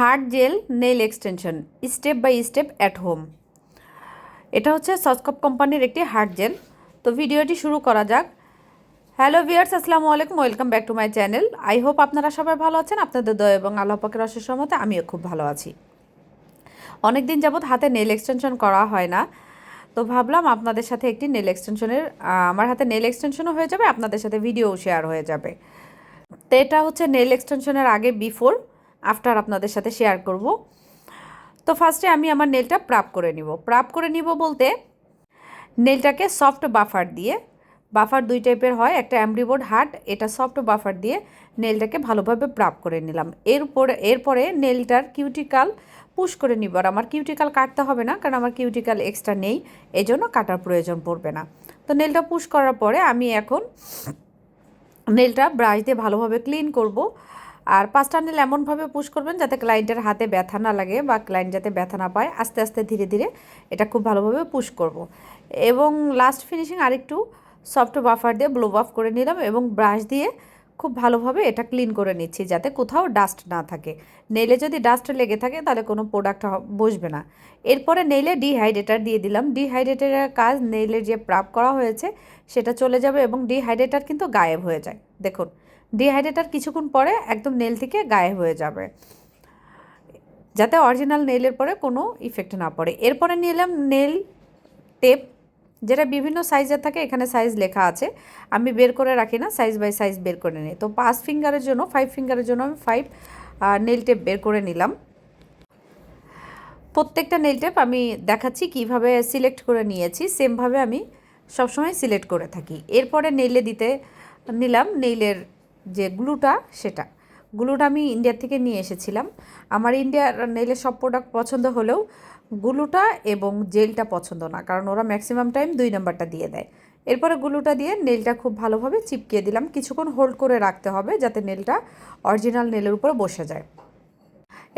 Hard gel, nail extension, step by step at home. এটা হচ্ছে সসকপ কোম্পানির একটি হার্ড জেল। তো ভিডিওটি শুরু করা যাক। হ্যালো ভিয়ার্স আসসালামু আলাইকুম, welcome back to my channel. I hope আপনারা সবাই ভালো আছেন, আপনাদের দয়া এবং আল্লাহ পাকের অশেষ মতে আমিও খুব ভালো আছি। অনেক দিন যাবৎ হাতে নেল এক্সটেনশন করা হয় না। তো ভাবলাম আপনাদের সাথে একটি নেল এক্সটেনশনের আমার হাতে নেল এক্সটেনশনও হয়ে যাবে, আপনাদের সাথে ভিডিও শেয়ার হয়ে যাবে। তো এটা হচ্ছে নেল এক্সটেনশনের আগে বিফোর। আফটার আপনাদের সাথে শেয়ার করব। তো ফার্স্টে আমি আমার নেলটা প্রাপ করে নিব। প্রাপ করে নিব বলতে নেলটাকে সফট বাফার দিয়ে বাফার দুই টাইপের হয়, একটা অ্যাম্ব্রিবোর্ড হার্ড এটা সফট বাফার দিয়ে নেলটাকে ভালোভাবে প্রাপ করে নিলাম। এরপরে এরপরে নেলটার কিউটিকাল পুশ করে নিব। আর আমার কিউটিকাল কাটতে হবে না, কারণ আমার কিউটিকাল এক্সট্রা নেই, এজন্য কাটার প্রয়োজন পড়বে না। তো নেলটা পুশ করার পরে আমি এখন নেলটা ব্রাশ দিয়ে ভালোভাবে ক্লিন করব। আর পাঁচটা নেল এমনভাবে পুশ করবেন যাতে ক্লায়েন্টের হাতে ব্যথা না লাগে বা ক্লায়েন্ট যাতে ব্যথা না পায়। আস্তে আস্তে, ধীরে ধীরে এটা খুব ভালোভাবে পুশ করব। এবং লাস্ট ফিনিশিং আরেকটু সফট বাফার দিয়ে ব্লো বাফ করে নিলাম এবং ব্রাশ দিয়ে খুব ভালোভাবে এটা ক্লিন করে নিচ্ছি যাতে কোথাও ডাস্ট না থাকে। নেলে যদি ডাস্ট লেগে থাকে তাহলে কোনো প্রোডাক্ট বসবে না। এরপরে নেইলে ডিহাইড্রেটার দিয়ে দিলাম। ডিহাইড্রেটারের কাজ নেইলের যে প্রাপ করা হয়েছে সেটা চলে যাবে এবং ডিহাইড্রেটার কিন্তু গায়েব হয়ে যায়। দেখুন ডিহাইড্রেটার কিছুক্ষণ পরে একদম নেল থেকে গায়েব হয়ে যাবে। যাতে অরিজিনাল নেইলের পরে কোনো ইফেক্ট না পড়ে। এরপরে নিলাম নেল টেপ যেটা বিভিন্ন সাইজের থাকে, এখানে সাইজ লেখা আছে। আমি বের করে রাখি না সাইজ বাই সাইজ বের করে নিই। তো পাঁচ ফিঙ্গারের জন্য ফাইভ ফিঙ্গারের জন্য আমি ফাইভ নেল টেপ বের করে নিলাম। প্রত্যেকটা নেল টেপ আমি দেখাচ্ছি কীভাবে সিলেক্ট করে নিয়েছি। সেমভাবে আমি সবসময় সিলেক্ট করে থাকি। এরপরে নেইলে দিতে নিলাম নেইলের যে গ্লুটা, সেটা। গ্লুটা আমি ইন্ডিয়া থেকে নিয়ে এসেছিলাম। আমার ইন্ডিয়ার নেইলের সব প্রোডাক্ট পছন্দ হলেও গুলুটা এবং জেলটা পছন্দ না, কারণ ওরা ম্যাক্সিমাম টাইম দুই নম্বরটা দিয়ে দেয়। এরপরে গুলুটা দিয়ে নেলটা খুব ভালোভাবে চিপকিয়ে দিলাম। কিছুক্ষণ হোল্ড করে রাখতে হবে যাতে নেলটা অরিজিনাল নেলের উপর বসে যায়।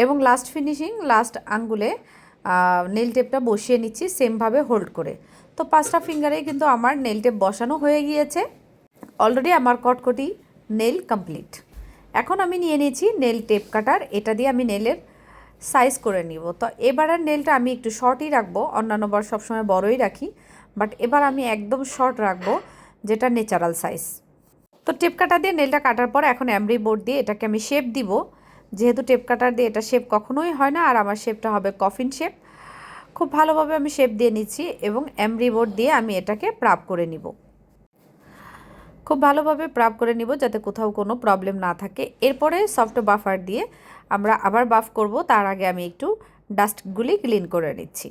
এবং লাস্ট ফিনিশিং লাস্ট আঙ্গুলে নেল টেপটা বসিয়ে নিচ্ছি সেমভাবে হোল্ড করে। তো পাঁচটা ফিঙ্গারেই কিন্তু আমার নেল টেপ বসানো হয়ে গিয়েছে। অলরেডি আমার কটকটি নেল কমপ্লিট। এখন আমি নিয়ে নিয়েছি নেল টেপ কাটার, এটা দিয়ে আমি নেলের সাইজ করে নিব। তো এবারের নেলটা আমি একটু শর্টই রাখব, অন্যান্য বার সবসময় বড়ই রাখি, বাট এবার আমি একদম শর্ট রাখব, যেটা ন্যাচারাল সাইজ। তো টেপ কাটা দিয়ে নেলটা কাটার পর এখন অ্যামরি বোর্ড দিয়ে এটাকে আমি শেপ দিব। যেহেতু টেপ কাটার দিয়ে এটা শেপ কখনোই হয় না, আর আমার শেপটা হবে কফিন শেপ, খুব ভালোভাবে আমি শেপ দিয়ে নিচ্ছি এবং অ্যামরি বোর্ড দিয়ে আমি এটাকে প্রাপ করে নিব। খুব ভালোভাবে প্রাপ করে নিব যাতে কোথাও কোনো প্রবলেম না থাকে। এরপরে সফট বাফার দিয়ে আমরা আবার বাফ করব, তার আগে আমি একটু ডাস্টগুলি ক্লিন করে নিচ্ছি।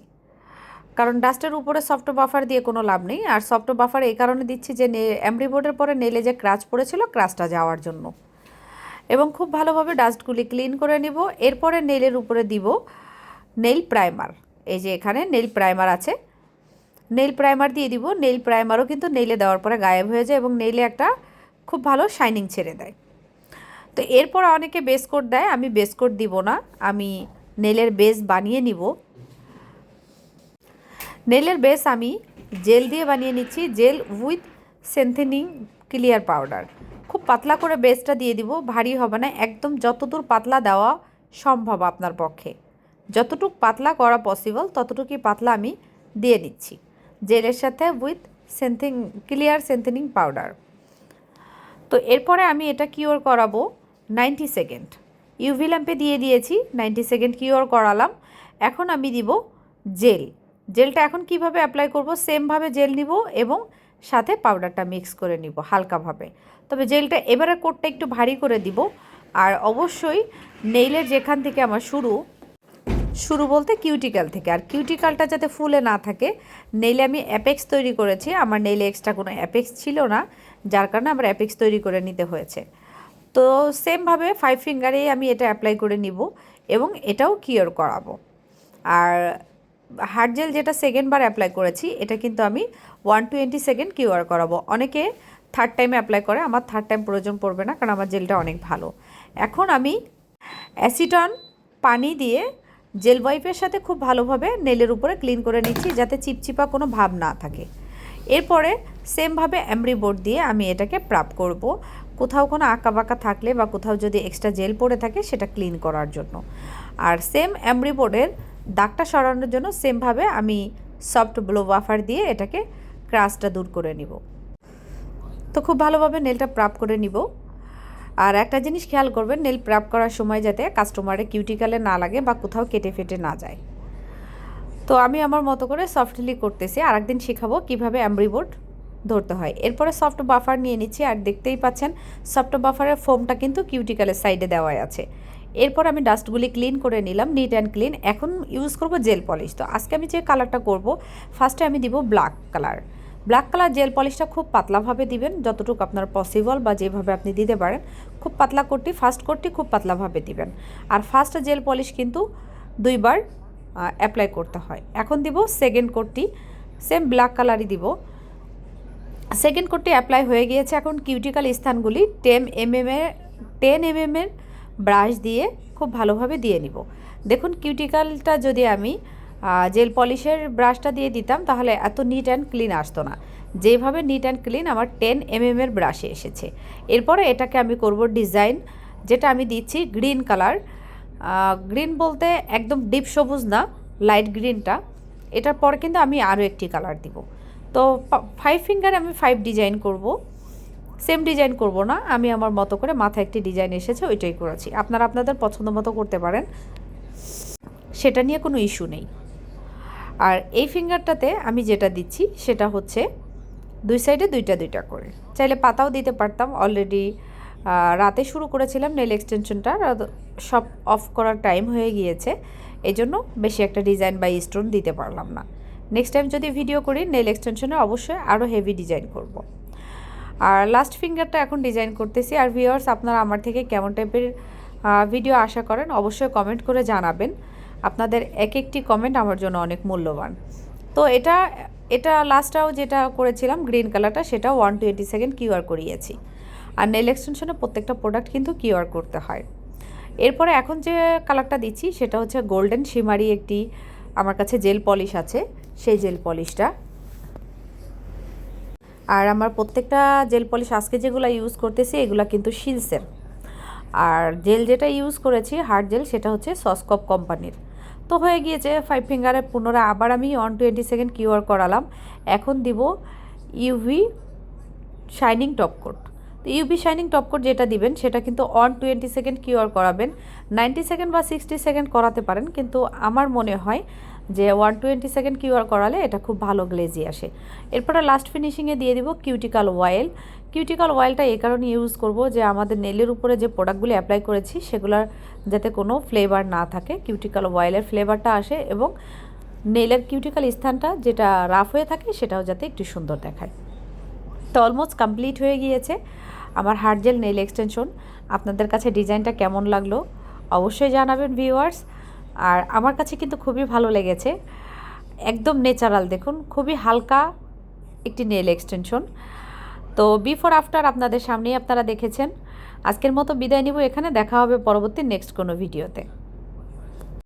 কারণ ডাস্টের উপরে সফট বাফার দিয়ে কোনো লাভ নেই, আর সফট বাফার এই কারণে দিচ্ছি যে এমব্রি বোর্ডের পরে নেলে যে ক্রাচ পড়েছিল ক্রাচটা যাওয়ার জন্য। এবং খুব ভালোভাবে ডাস্টগুলি ক্লিন করে নিব। এরপরে নেলের উপরে দিব নেল প্রাইমার এই যে এখানে নেল প্রাইমার আছে নেল প্রাইমার দিয়ে দিব। নেল প্রাইমারও কিন্তু নেইলে দেওয়ার পরে গায়েব হয়ে যায় এবং নেইলে একটা খুব ভালো শাইনিং ছেড়ে দেয়। তো এরপর অনেকে বেস কোট দেয়, আমি বেস কোট দিব না। আমি নেলের বেস বানিয়ে নিব। নেলের বেস আমি জেল দিয়ে বানিয়ে নিচ্ছি gel with strengthening clear powder খুব পাতলা করে বেসটা দিয়ে দিব, ভারী হবে না। একদম যতদূর পাতলা দেওয়া সম্ভব আপনার পক্ষে। যতটুক পাতলা করা পসিবল ততটুকুই পাতলা আমি দিয়ে নিচ্ছি জেলের সাথে with strengthening clear strengthening powder তো এরপরে আমি এটা কিওর করাবো নাইনটি সেকেন্ড ইউভি ল্যাম্পে দিয়ে দিয়েছি নাইনটি সেকেন্ড কিওর করালাম। এখন আমি দিব জেল। জেলটা এখন কীভাবে অ্যাপ্লাই করব? সেমভাবে জেল নিব এবং সাথে পাউডারটা মিক্স করে নিব হালকাভাবে। তবে জেলটা এবারে কোটটা একটু ভারী করে দিব। আর অবশ্যই নেইলের যেখান থেকে আমার শুরু শুরু বলতে কিউটিক্যাল থেকে। আর কিউটিক্যালটা যাতে ফুলে না থাকে নেইলে আমি অ্যাপেক্স তৈরি করেছি। আমার নেইলে এক্সট্রা কোনো অ্যাপেক্স ছিল না, যার কারণে আমার অ্যাপেক্স তৈরি করে নিতে হয়েছে। তো সেমভাবে ফাইভ ফিঙ্গারেই আমি এটা অ্যাপ্লাই করে নিব এবং এটাও কিওর করাবো। আর হার্ড জেল যেটা সেকেন্ডবার অ্যাপ্লাই করেছি, এটা কিন্তু আমি ওয়ান টোয়েন্টি সেকেন্ড কিওর করাবো। অনেকে থার্ড টাইমে অ্যাপ্লাই করে, আমার থার্ড টাইম প্রয়োজন পড়বে না, কারণ আমার জেলটা অনেক ভালো। এখন আমি অ্যাসিটন পানি দিয়ে জেল ওয়াইপের সাথে খুব ভালোভাবে নেলের উপরে ক্লিন করে নিচ্ছি যাতে চিপচিপা কোনো ভাব না থাকে। এরপরে সেমভাবে এমব্রি বোর্ড দিয়ে আমি এটাকে প্রাপ করব। কোথাও কোনো আঁকা বাঁকা থাকলে বা কোথাও যদি এক্সট্রা জেল পড়ে থাকে সেটা ক্লিন করার জন্য। আর সেম এমব্রি বোর্ডের দাগটা সরানোর জন্য সেমভাবে আমি সফট ব্লো ওয়াফার দিয়ে এটাকে ক্রাশটা দূর করে নিব। তো খুব ভালোভাবে নেলটা প্রাপ করে নিব। আর একটা জিনিস খেয়াল করবেন নেল প্রাপ করার সময় যাতে কাস্টমারে কিউটিকালে না লাগে বা কোথাও কেটে ফেটে না যায়। তো আমি আমার মতো করে সফটলি করতেছি আর একদিন শেখাবো কীভাবে অ্যাম্ব্রি বোর্ড ধরতে হয়। এরপরে সফট বাফার নিয়ে নিচ্ছি আর দেখতেই পাচ্ছেন সফট বাফারের ফোমটা কিন্তু কিউটিকালের সাইডে দেওয়াই আছে। এরপর আমি ডাস্টগুলি ক্লিন করে নিলাম নিট অ্যান্ড ক্লিন এখন ইউজ করব জেল পলিশ তো আজকে আমি যে কালারটা করব ফার্স্টে আমি দিব black colour black colour gel পলিশটা খুব পাতলাভাবে দিবেন, যতটুকু আপনার পসিবল বা যেভাবে আপনি দিতে পারেন। খুব পাতলা করটি ফার্স্ট করটি খুব পাতলাভাবে দিবেন। আর ফার্স্ট জেল পলিশ কিন্তু দুইবার অ্যাপ্লাই করতে হয়। এখন দিব সেকেন্ড কোটটি সেম ব্ল্যাক কালারই দিব। সেকেন্ড কোটটি অ্যাপ্লাই হয়ে গিয়েছে এখন কিউটিক্যাল স্থানগুলি টেন এম এর টেন এম এর ব্রাশ দিয়ে খুব ভালোভাবে দিয়ে নিব। দেখুন কিউটিক্যালটা যদি আমি জেল পলিশের ব্রাশটা দিয়ে দিতাম, তাহলে এত নিট অ্যান্ড ক্লিন আসতো না। যেভাবে নিট অ্যান্ড ক্লিন আমার টেন এম এর ব্রাশে এসেছে। এরপরে এটাকে আমি করব ডিজাইন যেটা আমি দিচ্ছি গ্রিন কালার গ্রিন বলতে একদম ডিপ সবুজ না লাইট গ্রিনটা এটার পরে কিন্তু আমি আরও একটি কালার দিব। তো ফাইভ ফিঙ্গার আমি ফাইভ ডিজাইন করব। সেম ডিজাইন করব না, আমি আমার মতো করে মাথায় একটি ডিজাইন এসেছে, ওইটাই করেছি। আপনারা আপনাদের পছন্দ মতো করতে পারেন। সেটা নিয়ে কোনো ইস্যু নেই। আর এই ফিঙ্গারটাতে আমি যেটা দিচ্ছি সেটা হচ্ছে দুই সাইডে দুইটা দুইটা করে। চাইলে পাতাও দিতে পারতাম। অলরেডি রাতে শুরু করেছিলাম নেল এক্সটেনশনটা সব অফ করার টাইম হয়ে গিয়েছে। এই জন্য বেশি একটা ডিজাইন বা স্টোন দিতে পারলাম না। নেক্সট টাইম যদি ভিডিও করি নেল এক্সটেনশনে অবশ্যই আরও হেভি ডিজাইন করব। আর লাস্ট ফিঙ্গারটা এখন ডিজাইন করতেছি। আর ভিওয়ার্স আপনারা আমার থেকে কেমন টাইপের ভিডিও আশা করেন, অবশ্যই কমেন্ট করে জানাবেন। আপনাদের এক একটি কমেন্ট আমার জন্য অনেক মূল্যবান। তো এটা এটা লাস্টটাও যেটা করেছিলাম গ্রিন কালারটা সেটা ওয়ান টোয়েন্টি সেকেন্ড কিউআর করিয়েছি। আর নেল এক্সটেনশনে প্রত্যেকটা প্রোডাক্ট কিন্তু কিউআর করতে হয়। এরপরে এখন যে কালারটা দিচ্ছি, সেটা হচ্ছে গোল্ডেন শিমারি একটি, আমার কাছে জেল পলিশ আছে, সেই জেল পলিশটা আর আমার প্রত্যেকটা জেল পলিশ আজকে যেগুলো ইউজ করতেছি, এগুলো কিন্তু শিলসের আর জেল যেটা ইউজ করেছি হার্ড জেল সেটা হচ্ছে সসকপ কোম্পানির তো হয়ে গিয়েছে ফাইভ ফিঙ্গারে পুনরায়। আবার আমি ওয়ান টোয়েন্টি সেকেন্ড কিউআর করালাম। এখন দিব ইউভি শাইনিং টপ কোট তো ইউভি শাইনিং টপ কোট যেটা দিবেন, সেটা কিন্তু ওয়ান টোয়েন্টি সেকেন্ড কিউআর করাবেন। নাইনটি সেকেন্ড বা সিক্সটি সেকেন্ড করাতে পারেন, কিন্তু আমার মনে হয় যে ওয়ান টোয়েন্টি সেকেন্ড কিউআর করালে এটা খুব ভালো গ্লেজি আসে। এরপরে লাস্ট ফিনিশিংয়ে দিয়ে দিব কিউটিক্যাল অয়েল কিউটিক্যাল অয়েলটা এই কারণে ইউজ করব যে আমাদের নেলের উপরে যে প্রোডাক্টগুলি অ্যাপ্লাই করেছি, সেগুলোর যাতে কোনো ফ্লেভার না থাকে কিউটিক্যাল অয়েলের ফ্লেভারটা আসে এবং নেলের কিউটিক্যাল স্থানটা যেটা রাফ হয়ে থাকে, সেটাও যাতে একটু সুন্দর দেখায়। তো অলমোস্ট কমপ্লিট হয়ে গিয়েছে আমার হার্ড জেল নেল এক্সটেনশন আপনাদের কাছে ডিজাইনটা কেমন লাগল? অবশ্যই জানাবেন ভিউয়ার্স আর আমার কাছে কিন্তু খুবই ভালো লেগেছে। একদম নেচারাল দেখুন, খুবই হালকা একটি নেল এক্সটেনশন তো বিফোর আফটার আপনাদের সামনেই আপনারা দেখেছেন। আজকের মতো বিদায় নিব, এখানে দেখা হবে পরবর্তী নেক্সট কোনো ভিডিওতে